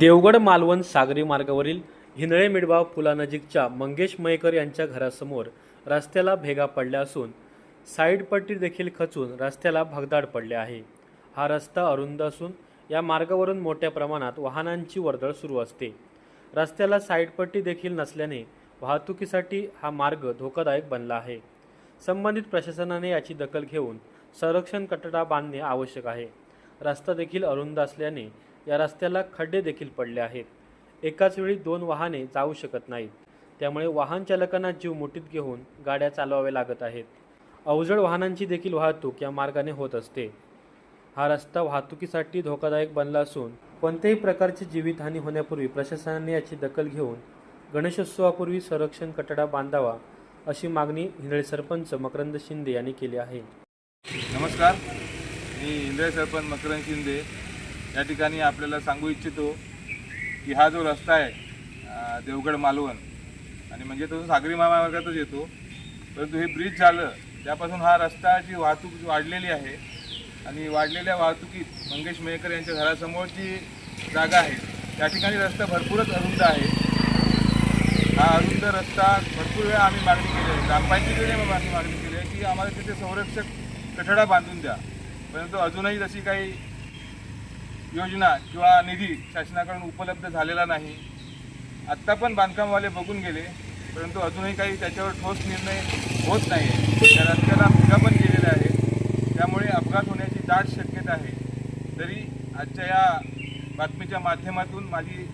देवगड मालवण सागरी मार्गावरील हिंदळे मिडबाव पुलानजीकच्या मंगेश मयेकर यांच्या घरासमोर रस्त्याला भेगा पडल्या असून साईड पट्टी देखील खचून रस्त्याला भगदाड पडले आहे. हा रस्ता अरुंद असून या मार्गावरून मोठ्या प्रमाणात वाहनांची वर्दळ सुरू असते. रस्त्याला साईडपट्टी देखील नसल्याने वाहतुकीसाठी हा मार्ग धोकादायक बनला आहे. संबंधित प्रशासनाने याची दखल घेऊन संरक्षण कटडा बांधणे आवश्यक आहे. रस्ता देखील अरुंद असल्याने या रस्त्याला खड्डे देखील पडले आहेत. एकाच वेळी दोन वाहने जाऊ शकत नाहीत. त्यामुळे वाहन चालकांना जीव मुठीत घेऊन गाड्या चालवाव्या लागत आहेत. अवजड वाहनांची देखील वाहतूक या मार्गाने होत असते. हा रस्ता वाहतुकीसाठी धोकादायक बनला असून कोणत्याही प्रकारची जीवितहानी होण्यापूर्वी प्रशासनाने याची दखल घेऊन गणेशोत्सवापूर्वी संरक्षण कटडा बांधावा अशी मागणी हिंदळे सरपंच मकरंद शिंदे यांनी केली आहे. नमस्कार. मी हिंदळे सरपंच मकरंद शिंदे. या ठिकाणी आपल्याला सांगू इच्छितो की हा जो रस्ता आहे देवगड मालवण आणि म्हणजे तो सागरी महामार्गातच येतो परंतु हे ब्रिज झालं त्यापासून हा रस्ताची वाहतूक वाढलेली आहे आणि वाढलेल्या वाहतुकीत मंगेश मेहकर यांच्या घरासमोरची जागा आहे. त्या ठिकाणी रस्ता भरपूरच अरुंद आहे. हा अरुंद रस्ता भरपूर वेळा आम्ही मागणी केली आहे. ग्रामपंचायतीकडे आम्ही मागणी केली आहे की आम्हाला तिथे संरक्षक कठडा बांधून द्या. परंतु अजूनही तशी काही योजना किंवा निधी शासनाकडून उपलब्ध झालेला नाही. आत्ता पण बांधकामवाले बघून गेले परंतु अजूनही काही त्याच्यावर ठोस निर्णय होत नाही आहे त्या रस्त्याला भेगा पण गेलेल्या आहेत. त्यामुळे अपघात होण्याची दाट शक्यता आहे. तरी आजच्या या बातमीच्या माध्यमातून माझी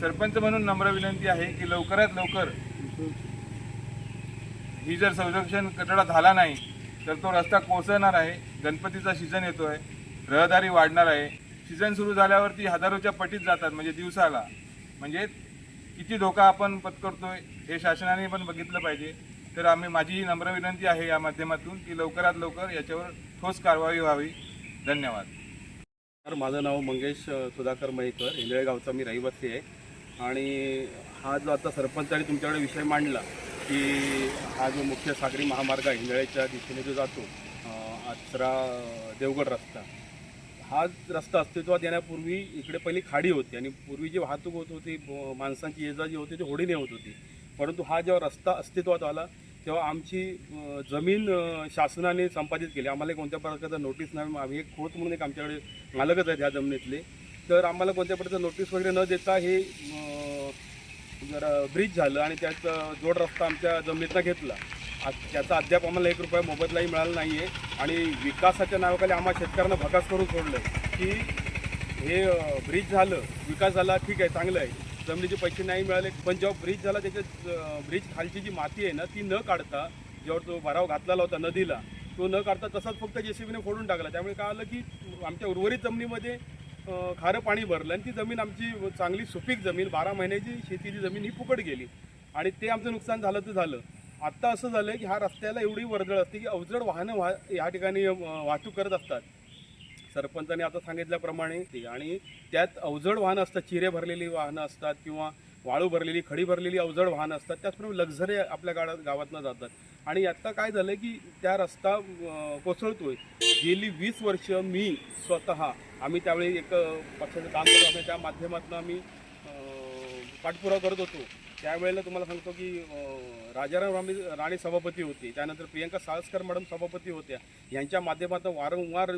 सरपंच म्हणून नम्र विनंती आहे की लवकरात लवकर ही जर संरक्षण कटडा झाला नाही तर तो रस्ता कोसळणार आहे. गणपतीचा सीझन येतो आहे रहदारी वाढणार आहे. सीझन सुरू झाल्यावरती हजारोच्या पटीत जातात म्हणजे दिवसाला. म्हणजे किती धोका आपण पत्करतोय हे शासनाने पण बघितलं पाहिजे. तर आम्ही माझी ही नम्र विनंती आहे या माध्यमातून की लवकरात लवकर याच्यावर ठोस कारवाई व्हावी. धन्यवाद. तर माझं नाव मंगेश सुधाकर मयेकर हिंदळेगावचा मी रहिवासी आहे. आणि हा जो आता सरपंचाने तुमच्याकडे विषय मांडला की हा जो मुख्य सागरी महामार्ग आहे दिशेने जो जातो अ, आचरा देवगड रस्ता हा रस्ता अस्तित्वात येण्यापूर्वी इकडे पहिली खाडी होती आणि पूर्वी जी वाहतूक होत होती माणसांची ये जी होती ती होडीने होत होती. परंतु हा जेव्हा रस्ता अस्तित्वात आला तेव्हा आमची जमीन शासनाने संपादित केली. आम्हाला कोणत्या प्रकारचं नोटीस नाही आम्ही एक खोत म्हणून एक आमच्याकडे मालकच आहेत ह्या जमिनीतले. तर आम्हाला कोणत्या प्रकारचं नोटीस वगैरे न देता हे जरा ब्रिज झालं आणि त्यात जोड रस्ता आमच्या जमिनीतनं घेतला. त्याचा अद्याप आम्हाला एक रुपया मोबदलाही मिळाला नाही आहे आणि विकासाच्या नावाखाली आम्हा शेतकऱ्यांना भकास करून सोडलं की हे ब्रिज झालं विकास झाला ठीक आहे चांगलं आहे. जमिनीचे पैसे नाही मिळाले पण जेव्हा ब्रिज झाला त्याच्यात ब्रिज खालची जी माती आहे ना ती न काढता जेव्हा तो भराव घातलेला होता नदीला तो न काढता तसाच फक्त जे सी बीने फोडून टाकला. त्यामुळे काय आलं की आमच्या उर्वरित जमिनीमध्ये खारं पाणी भरलं आणि ती जमीन आमची चांगली सुपीक जमीन बारा महिन्याची शेतीची जमीन ही फुकट गेली. आणि ते आमचं नुकसान झालं तर झालं. आत्ता असं झालं की ह्या रस्त्याला एवढी वर्दळ असते की अवजड वाहनं वाह ह्या ठिकाणी वाहतूक करत असतात. सरपंचाने आता सांगितल्याप्रमाणे ते आणि त्यात अवजड वाहनं असतात चिरे भरलेली वाहनं असतात किंवा वाळू भरलेली खडी भरलेली अवजड वाहनं असतात त्याचप्रमाणे लक्झरी आपल्या गाड्या गावातनं जातात. आणि आत्ता काय झालं की त्या रस्ता कोसळतोय. गेली वीस वर्ष मी स्वतः आम्ही त्यावेळी एक पक्षाचं काम करत असतो त्या माध्यमातून आम्ही पाठपुरावा करत होतो. त्यावेळेला तुम्हाला सांगतो की राजाराम राणी राणी सभापती होती. त्यानंतर प्रियंका साळसकर मॅडम सभापती होत्या. यांच्या माध्यमातून वारंवार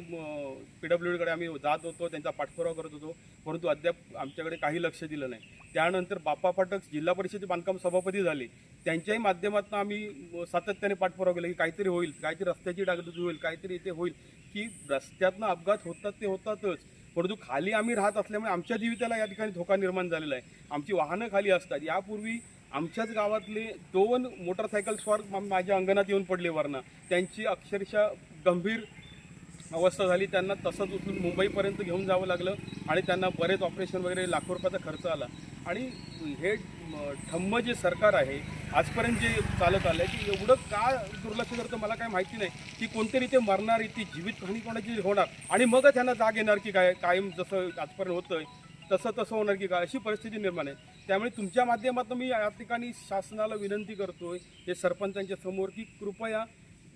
पी डब्ल्यू डीकडे आम्ही जात होतो त्यांचा पाठपुरावा करत होतो. परंतु अद्याप आमच्याकडे काही लक्ष दिलं नाही. त्यानंतर बाप्पा फाटक जिल्हा परिषद बांधकाम सभापती झाले. त्यांच्याही माध्यमातून आम्ही सातत्याने पाठपुरावा केला की काहीतरी होईल काहीतरी रस्त्याची डागडुजी होईल काहीतरी इथे होईल. की रस्त्यातनं अपघात होतात ते होतातच. परंतु खाली आम्ही राहत असल्यामुळे आमच्या जीविताला या ठिकाणी धोका निर्माण झालेला आहे. आमची वाहनं खाली असतात. यापूर्वी आमच्याच गावातले दोन मोटरसायकल स्वार माझ्या अंगणात येऊन पडले वरनं. त्यांची अक्षरशः गंभीर अवस्था झाली त्यांना तसंच उचलून मुंबईपर्यंत घेऊन जावं लागलं आणि त्यांना बरेच ऑपरेशन वगैरे लाखो रुपयाचा खर्च आला. आणि हे ठम्म जे सरकार आहे आजपर्यंत जे चालत आलं आहे की एवढं का दुर्लक्ष करतं मला काय माहिती नाही. की कोणतरी ते मरणार ती जीवित हानी कोणाची होणार? आणि मगच त्यांना जाग येणार की काय कायम जसं आजपर्यंत होतं आहे तसं तसं होणार की काय? अशी परिस्थिती निर्माण आहे. त्यामुळे तुमच्या माध्यमातून मी या ठिकाणी शासनाला विनंती करतो आहे हे सरपंचांच्या समोर की कृपया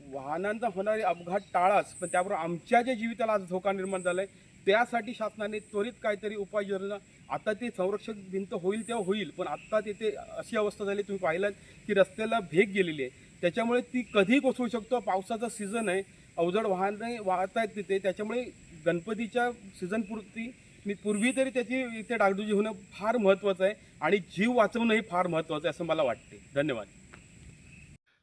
वाहनांचा होणारे अपघात टाळाच पण त्याबरोबर आमच्या ज्या जीविताला आज धोका निर्माण झाला आहे त्यासाठी शासनाने त्वरित काहीतरी उपाययोजना आता ते संरक्षक भिंत होईल तेव्हा होईल पण आत्ता तिथे अशी अवस्था झाली तुम्ही पाहिलात की रस्त्याला भेग गेलेली आहे. त्याच्यामुळे ती कधी कोसळू शकतो पावसाचा सीझन आहे अवजड वाहने वाहत आहेत तिथे त्याच्यामुळे गणपतीच्या सीझनपुरती मी पूर्वी तरी त्याची इथे डागडुजी होणं फार महत्त्वाचं आहे आणि जीव वाचवणंही फार महत्त्वाचं आहे असं मला वाटते धन्यवाद.